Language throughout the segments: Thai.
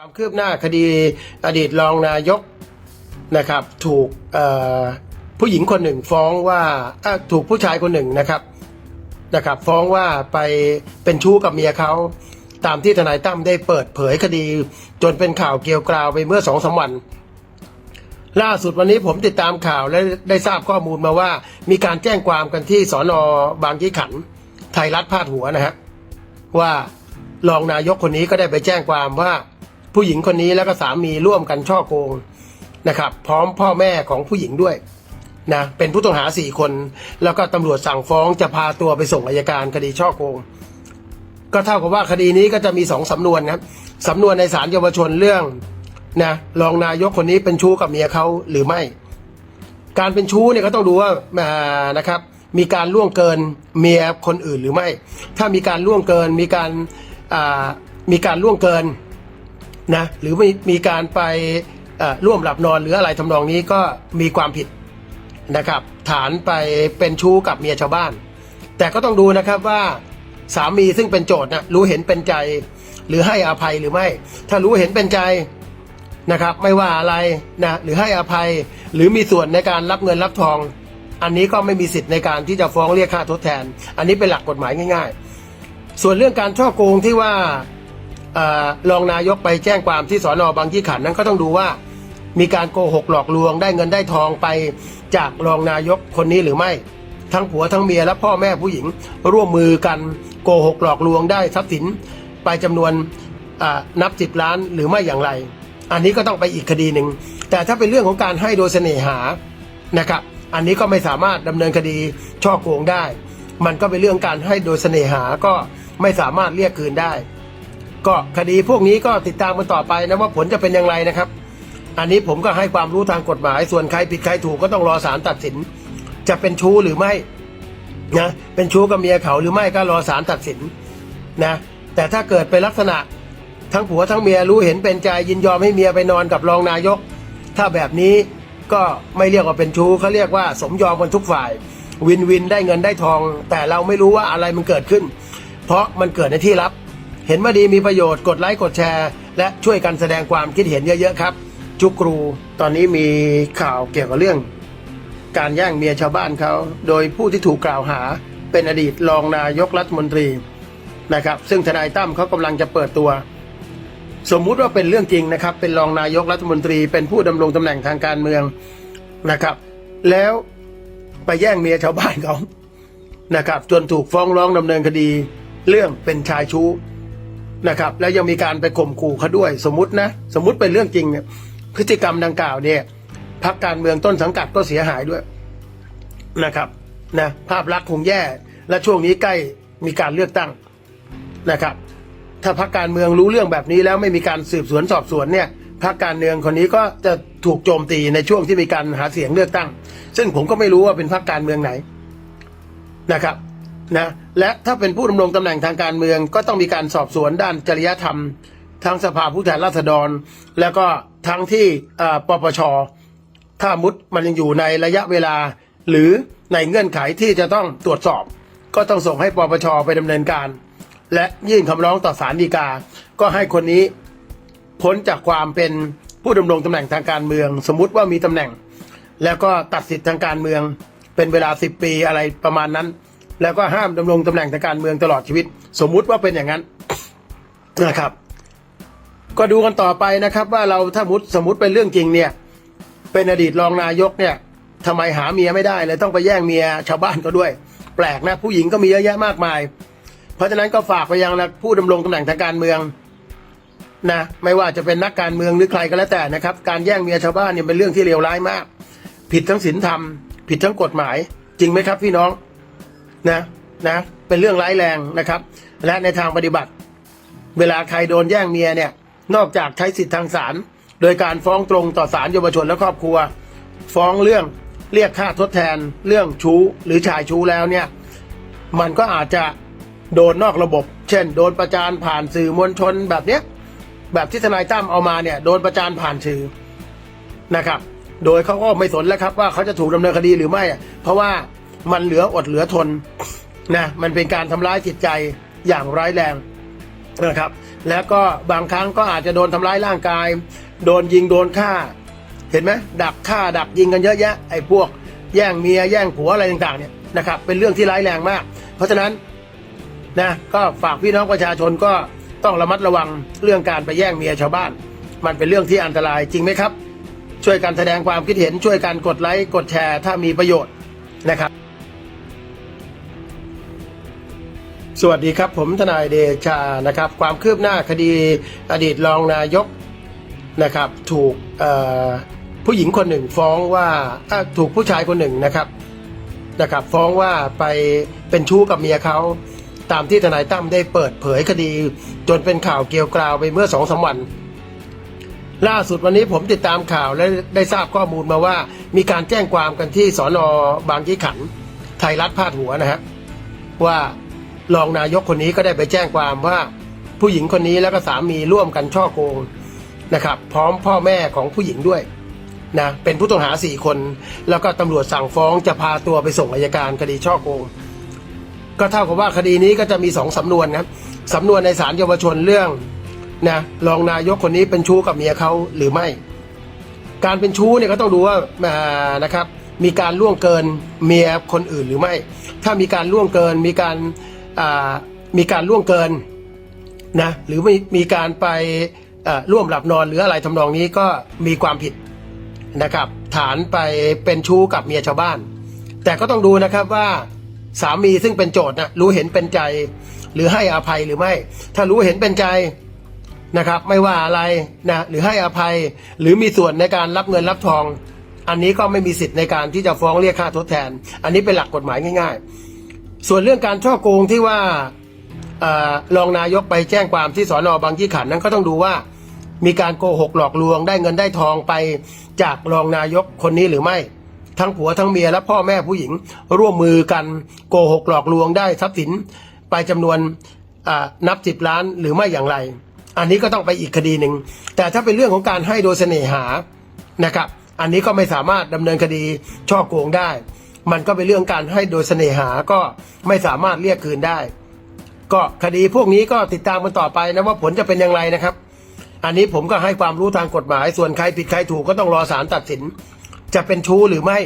ความคืบหน้าคดีอดีตรองนายกนะครับ ถูกผู้หญิงคนหนึ่งฟ้องว่าถูกผู้ชายคนหนึ่งนะครับนะครับ ฟ้องว่าไปเป็นชู้กับเมียเขาตามที่ทนายตั้มได้เปิดเผยคดี จนเป็นข่าวเกลียวกราวไปเมื่อสองสามวัน ล่าสุดวันนี้ผมติดตามข่าวและได้ทราบข้อมูลมาว่า มีการแจ้งความกันที่สอนอบางยี่ขัน ไทยรัฐพาดหัวนะฮะว่ารองนายกคนนี้ก็ได้ไปแจ้งความว่า ผู้หญิงคนนี้แล้วก็สามีร่วมกันช่อโกงนะครับ พร้อมพ่อแม่ของผู้หญิงด้วยนะเป็นผู้ต้องหาสี่คน แล้วก็ตำรวจสั่งฟ้องจะพาตัวไปส่งอายการคดีช่อโกง ก็เท่ากับว่าคดีนี้ก็จะมีสองสำนวนนะสำนวนในศาลเยาวชนเรื่องนะรองนายกคนนี้เป็นชู้กับเมียเขาหรือไม่ การเป็นชู้เนี่ยก็ต้องดูว่านะครับ มีการล่วงเกินเมียคนอื่นหรือไม่ ถ้ามีการล่วงเกินมีการมีการล่วงเกิน นะหรือมีมีการไปร่วมหลับนอนหรืออะไรทำนองนี้ก็มีความผิดนะครับ ฐานไปเป็นชู้กับเมียชาวบ้าน แต่ก็ต้องดูนะครับว่าสามีซึ่งเป็นโจทย์นะรู้เห็นเป็นใจ หรือให้อภัยหรือไม่ ถ้ารู้เห็นเป็นใจนะครับ ไม่ว่าอะไรนะหรือให้อภัยหรือมีส่วนในการรับเงินรับทอง อันนี้ก็ไม่มีสิทธิ์ในการที่จะฟ้องเรียกค่าทดแทน อันนี้เป็นหลักกฎหมายง่าย ๆ ส่วนเรื่องการช่อโกงที่ว่า รองนายกไปแจ้งความที่สอนอบางยี่ขันนั้นก็ต้องดูว่า มีการโกหกหลอกลวงได้เงินได้ทองไปจากรองนายกคนนี้หรือไม่ ทั้งผัวทั้งเมียและพ่อแม่ผู้หญิง ร่วมมือกันโกหกหลอกลวงได้ทรัพย์สินไปจำนวนนับสิบล้านหรือไม่อย่างไร อันนี้ก็ต้องไปอีกคดีหนึ่งแต่ถ้าเป็นเรื่องของการให้โดยเสน่หานะครับ อันนี้ก็ไม่สามารถดำเนินคดีช่อโกงได้ มันก็เป็นเรื่องการให้โดยเสน่หาก็ไม่สามารถเรียกคืนได้ ก็คดีพวกนี้ก็ติดตามกันต่อไปนะว่าผลจะเป็นอย่างไรนะครับ อันนี้ผมก็ให้ความรู้ทางกฎหมาย ส่วนใครผิดใครถูกก็ต้องรอศาลตัดสิน จะเป็นชู้หรือไม่นะเป็นชู้กับเมียเขาหรือไม่ก็รอศาลตัดสินนะแต่ถ้าเกิดเป็นลักษณะทั้งผัวทั้งเมียรู้เห็นเป็นใจยินยอมให้เมียไปนอนกับรองนายก ถ้าแบบนี้ก็ไม่เรียกว่าเป็นชู้เขาเรียกว่าสมยอมกันทุกฝ่าย วินวินได้เงินได้ทอง แต่เราไม่รู้ว่าอะไรมันเกิดขึ้น เพราะมันเกิดในที่ลับ เห็นว่าดีมีประโยชน์กดไลค์กดแชร์ และช่วยกันแสดงความคิดเห็นเยอะๆครับ จุกรู ตอนนี้มีข่าวเกี่ยวกับเรื่อง การแย่งเมียชาวบ้านเขา โดยผู้ที่ถูกกล่าวหา เป็นอดีตรองนายกรัฐมนตรีนะครับ ซึ่งทนายตั้มเขากำลังจะเปิดตัว สมมุติว่าเป็นเรื่องจริงนะครับ เป็นรองนายกรัฐมนตรี เป็นผู้ดำรงตำแหน่งทางการเมืองนะครับ แล้วไปแย่งเมียชาวบ้านเขานะครับ จนถูกฟ้องร้องดำเนินคดี เรื่องเป็นชายชู้ นะครับ แล้วยังมีการไปข่มขู่เขาด้วย สมมตินะ สมมติเป็นเรื่องจริงเนี่ยพฤติกรรมดังกล่าวเนี่ยพักการเมืองต้นสังกัดก็เสียหายด้วยนะครับนะภาพลักษณ์คงแย่และช่วงนี้ใกล้มีการเลือกตั้งนะครับ ถ้าพรรคการเมืองรู้เรื่องแบบนี้แล้วไม่มีการสืบสวนสอบสวนเนี่ยพรรคการเมืองคนนี้ก็จะถูกโจมตีในช่วงที่มีการหาเสียงเลือกตั้ง ซึ่งผมก็ไม่รู้ว่าเป็นพรรคการเมืองไหนนะครับ นะและถ้าเป็นผู้ดำรงตำแหน่งทางการเมือง ก็ต้องมีการสอบสวนด้านจริยธรรม ทั้งสภาผู้แทนราษฎร แล้วก็ทั้งที่ปปชถ้ามุดมันยังอยู่ในระยะเวลา หรือในเงื่อนไขที่จะต้องตรวจสอบ ก็ต้องส่งให้ปปชไปดำเนินการ และยื่นคำร้องต่อศาลฎีกา ก็ให้คนนี้พ้นจากความเป็นผู้ดำรงตำแหน่งทางการเมือง สมมุติว่ามีตำแหน่ง แล้วก็ตัดสิทธิ์ทางการเมือง เป็นเวลาสิบปีอะไรประมาณนั้น แล้วก็ห้ามดำรงตำแหน่งทางการเมืองตลอดชีวิต สมมุติว่าเป็นอย่างนั้นนะครับ ก็ดูกันต่อไปนะครับ ว่าเราถ้ามุดสมมติเป็นเรื่องจริงเนี่ย เป็นอดีตรองนายกเนี่ยทำไมหาเมียไม่ได้เลยต้องไปแย่งเมียชาวบ้านก็ด้วย แปลกนะผู้หญิงก็มีเยอะแยะมากมาย เพราะฉะนั้นก็ฝากไปยังนะผู้ดำรงตำแหน่งทางการเมืองนะไม่ว่าจะเป็นนักการเมืองหรือใครก็แล้วแต่นะครับ การแย่งเมียชาวบ้านเนี่ยเป็นเรื่องที่เลวร้ายมาก ผิดทั้งศีลธรรม ผิดทั้งกฎหมาย จริงไหมครับพี่น้อง นะนะเป็นเรื่องร้ายแรงนะครับ และในทางปฏิบัติ เวลาใครโดนแย่งเมียเนี่ยนอกจากใช้สิทธิทางศาลโดยการฟ้องตรงต่อศาลเยาวชนและครอบครัว ฟ้องเรื่องเรียกค่าทดแทนเรื่องชู้หรือชายชู้แล้วเนี่ยมันก็อาจจะโดนนอกระบบ เช่น โดนประจานผ่านสื่อมวลชนแบบเนี้ยแบบที่ทนายตั้มเอามาเนี่ยโดนประจานผ่านสื่อนะครับ โดยเขาก็ไม่สนแล้วครับว่าเขาจะถูกดำเนินคดีหรือไม่อะเพราะว่า มันเหลืออดเหลือทนนะมันเป็นการทำร้ายจิตใจอย่างร้ายแรงนะครับ แล้วก็บางครั้งก็อาจจะโดนทำร้ายร่างกาย โดนยิงโดนฆ่า เห็นไหมดักฆ่าดักยิงกันเยอะแยะไอ้พวก แย่งเมียแย่งผัวอะไรต่างๆเนี่ยนะครับเป็นเรื่องที่ร้ายแรงมาก เพราะฉะนั้นนะก็ฝากพี่น้องประชาชนก็ต้องระมัดระวังเรื่องการไปแย่งเมียชาวบ้าน มันเป็นเรื่องที่อันตรายจริงไหมครับ ช่วยกันแสดงความคิดเห็นช่วยกันกดไลค์กดแชร์ถ้ามีประโยชน์นะครับ สวัสดีครับ ผมทนายเดชานะครับ ความคืบหน้าคดีอดีตรองนายกนะครับ ถูกผู้หญิงคนหนึ่งฟ้องว่าถูกผู้ชายคนหนึ่งนะครับนะครับ ฟ้องว่าไปเป็นชู้กับเมียเขาตามที่ทนายตั้มได้เปิดเผยคดี จนเป็นข่าวเกลียวกราวไปเมื่อสองสามวันล่าสุดวันนี้ผมติดตามข่าวและได้ทราบข้อมูลมาว่า มีการแจ้งความกันที่สอนอบางยี่ขันไทยรัฐพาดหัวนะฮะว่า รองนายกคนนี้ก็ได้ไปแจ้งความว่าผู้หญิงคนนี้แล้วก็สามีร่วมกันช่อโกงนะครับ พร้อมพ่อแม่ของผู้หญิงด้วยนะเป็นผู้ต้องหาสี่คน แล้วก็ตำรวจสั่งฟ้องจะพาตัวไปส่งอายการคดีช่อโกง ก็เท่ากับว่าคดีนี้ก็จะมีสองสำนวนครับสำนวนในศาลเยาวชนเรื่องนะรองนายกคนนี้เป็นชู้กับเมียเขาหรือไม่ การเป็นชู้เนี่ยก็ต้องดูว่านะครับ มีการล่วงเกินเมียคนอื่นหรือไม่ ถ้ามีการล่วงเกินมีการ มีการล่วงเกินนะหรือมีมีการไปร่วมหลับนอนหรืออะไรทำนองนี้ก็มีความผิดนะครับ ฐานไปเป็นชู้กับเมียชาวบ้าน แต่ก็ต้องดูนะครับว่าสามีซึ่งเป็นโจทย์นะรู้เห็นเป็นใจ หรือให้อภัยหรือไม่ ถ้ารู้เห็นเป็นใจนะครับ ไม่ว่าอะไรนะหรือให้อภัยหรือมีส่วนในการรับเงินรับทอง อันนี้ก็ไม่มีสิทธิ์ในการที่จะฟ้องเรียกค่าทดแทน อันนี้เป็นหลักกฎหมายง่าย ๆ ส่วนเรื่องการช่อโกงที่ว่าอรองนายกไปแจ้งความที่สอนอบางยี่ขันนั้นก็ต้องดูว่า มีการโกหกหลอกลวงได้เงินได้ทองไปจากรองนายกคนนี้หรือไม่ ทั้งผัวทั้งเมียและพ่อแม่ผู้หญิง ร่วมมือกันโกหกหลอกลวงได้ทรัพย์สินไปจำนวนนับสิบล้านหรือไม่อย่างไร อันนี้ก็ต้องไปอีกคดีหนึ่งแต่ถ้าเป็นเรื่องของการให้โดยเสน่หานะครับ อันนี้ก็ไม่สามารถดำเนินคดีช่อโกงได้ มันก็เป็นเรื่องการให้โดยเสน่หาก็ไม่สามารถเรียกคืนได้ ก็คดีพวกนี้ก็ติดตามกันต่อไปนะว่าผลจะเป็นอย่างไรนะครับ อันนี้ผมก็ให้ความรู้ทางกฎหมาย ส่วนใครผิดใครถูกก็ต้องรอศาลตัดสิน จะเป็นชู้หรือไม่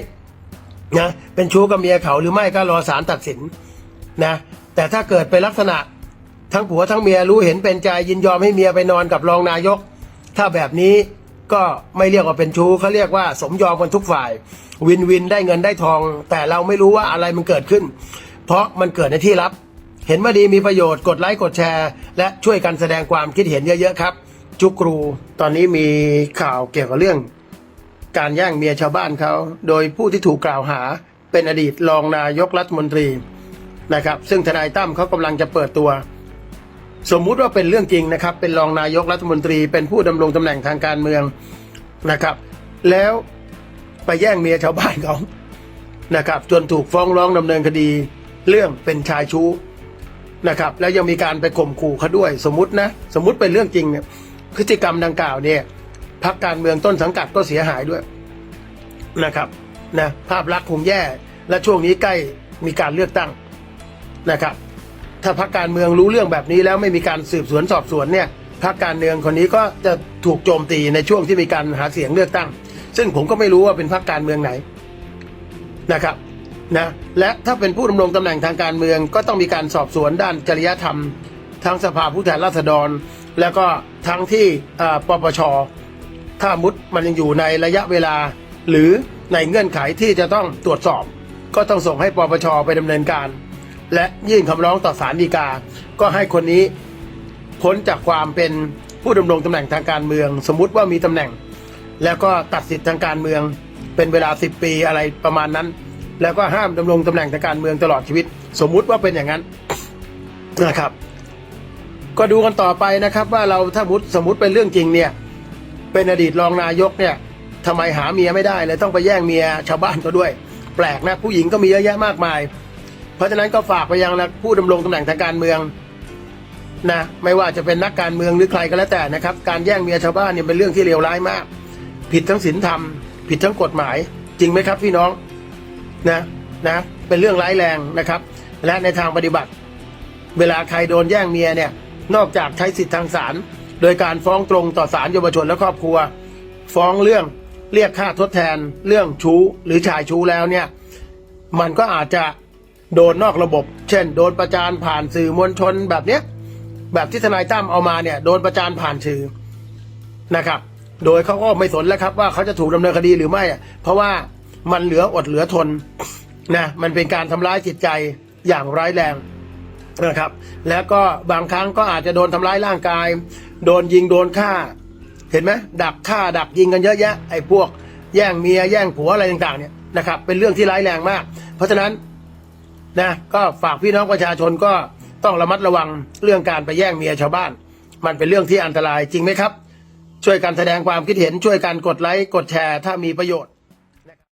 นะเป็นชู้กับเมียเขาหรือไม่ก็รอศาลตัดสินนะแต่ถ้าเกิดเป็นลักษณะทั้งผัวทั้งเมียรู้เห็นเป็นใจยินยอมให้เมียไปนอนกับรองนายก ถ้าแบบนี้ก็ไม่เรียกว่าเป็นชู้เขาเรียกว่าสมยอมกันทุกฝ่าย วินวินได้เงินได้ทอง แต่เราไม่รู้ว่าอะไรมันเกิดขึ้น เพราะมันเกิดในที่ลับ เห็นว่าดีมีประโยชน์กดไลค์กดแชร์ และช่วยกันแสดงความคิดเห็นเยอะๆครับ จุกรูตอนนี้มีข่าวเกี่ยวกับเรื่อง การแย่งเมียชาวบ้านเขาโดยผู้ที่ถูกกล่าวหาเป็นอดีตรองนายกรัฐมนตรีนะครับ ซึ่งทนายตั้มเขากำลังจะเปิดตัว สมมุติว่าเป็นเรื่องจริงนะครับ เป็นรองนายกรัฐมนตรี เป็นผู้ดำรงตำแหน่งทางการเมืองนะครับ แล้ว ไปแย่งเมียชาวบ้านเขานะครับ จนถูกฟ้องร้องดำเนินคดี เรื่องเป็นชายชู้นะครับ แล้วยังมีการไปข่มขู่เขาด้วย สมมตินะ สมมติเป็นเรื่องจริงเนี่ยพฤติกรรมดังกล่าวเนี่ยพักการเมืองต้นสังกัดก็เสียหายด้วยนะครับนะภาพลักษณ์คงแย่และช่วงนี้ใกล้มีการเลือกตั้งนะครับ ถ้าพรรคการเมืองรู้เรื่องแบบนี้แล้วไม่มีการสืบสวนสอบสวนเนี่ยพรรคการเมืองคนนี้ก็จะถูกโจมตีในช่วงที่มีการหาเสียงเลือกตั้ง ซึ่งผมก็ไม่รู้ว่าเป็นพรรคการเมืองไหนนะครับนะและถ้าเป็นผู้ดำรงตำแหน่งทางการเมือง ก็ต้องมีการสอบสวนด้านจริยธรรม ทั้งสภาผู้แทนราษฎร แล้วก็ทั้งที่ปปชถ้ามุดมันยังอยู่ในระยะเวลา หรือในเงื่อนไขที่จะต้องตรวจสอบ ก็ต้องส่งให้ปปชไปดำเนินการ และยื่นคำร้องต่อศาลฎีกา ก็ให้คนนี้พ้นจากความเป็นผู้ดำรงตำแหน่งทางการเมือง สมมุติว่ามีตำแหน่ง แล้วก็ตัดสิทธิ์ทางการเมือง เป็นเวลา 10 ปีอะไรประมาณนั้น แล้วก็ห้ามดำรงตำแหน่งทางการเมืองตลอดชีวิต สมมุติว่าเป็นอย่างนั้นนะครับ ก็ดูกันต่อไปนะครับ ว่าเราถ้ามุดสมมติเป็นเรื่องจริงเนี่ยเป็นอดีตรองนายกเนี่ยทำไมหาเมียไม่ได้เลยต้องไปแย่งเมียชาวบ้านก็ด้วย แปลกนะผู้หญิงก็มีเยอะแยะมากมาย เพราะฉะนั้นก็ฝากไปยังนะผู้ดำรงตำแหน่งทางการเมืองนะไม่ว่าจะเป็นนักการเมืองหรือใครก็แล้วแต่นะครับ การแย่งเมียชาวบ้านเนี่ยเป็นเรื่องที่เลวร้ายมาก ผิดทั้งศีลธรรม ผิดทั้งกฎหมาย จริงไหมครับพี่น้องนะนะเป็นเรื่องร้ายแรงนะครับ และในทางปฏิบัติ เวลาใครโดนแย่งเมียเนี่ยนอกจากใช้สิทธิทางศาลโดยการฟ้องตรงต่อศาลเยาวชนและครอบครัว ฟ้องเรื่องเรียกค่าทดแทนเรื่องชู้หรือชายชู้แล้วเนี่ยมันก็อาจจะโดนนอกระบบ เช่น โดนประจานผ่านสื่อมวลชนแบบเนี้ยแบบที่ทนายตั้มเอามาเนี่ยโดนประจานผ่านสื่อนะครับ โดยเขาก็ไม่สนแล้วครับ ว่าเขาจะถูกดำเนินคดีหรือไม่อะเพราะว่ามันเหลืออดเหลือทนนะมันเป็นการทำร้ายจิตใจอย่างร้ายแรงนะครับ แล้วก็บางครั้งก็อาจจะโดนทำร้ายร่างกาย โดนยิงโดนฆ่า เห็นไหมดักฆ่าดักยิงกันเยอะแยะไอ้พวก แย่งเมียแย่งผัวอะไรต่างๆเนี่ยนะครับ เป็นเรื่องที่ร้ายแรงมาก เพราะฉะนั้นนะก็ฝากพี่น้องประชาชนก็ต้องระมัดระวังเรื่องการไปแย่งเมียชาวบ้าน มันเป็นเรื่องที่อันตรายจริงไหมครับ ช่วยกันแสดงความคิดเห็นช่วยกันกดไลค์กดแชร์ถ้ามีประโยชน์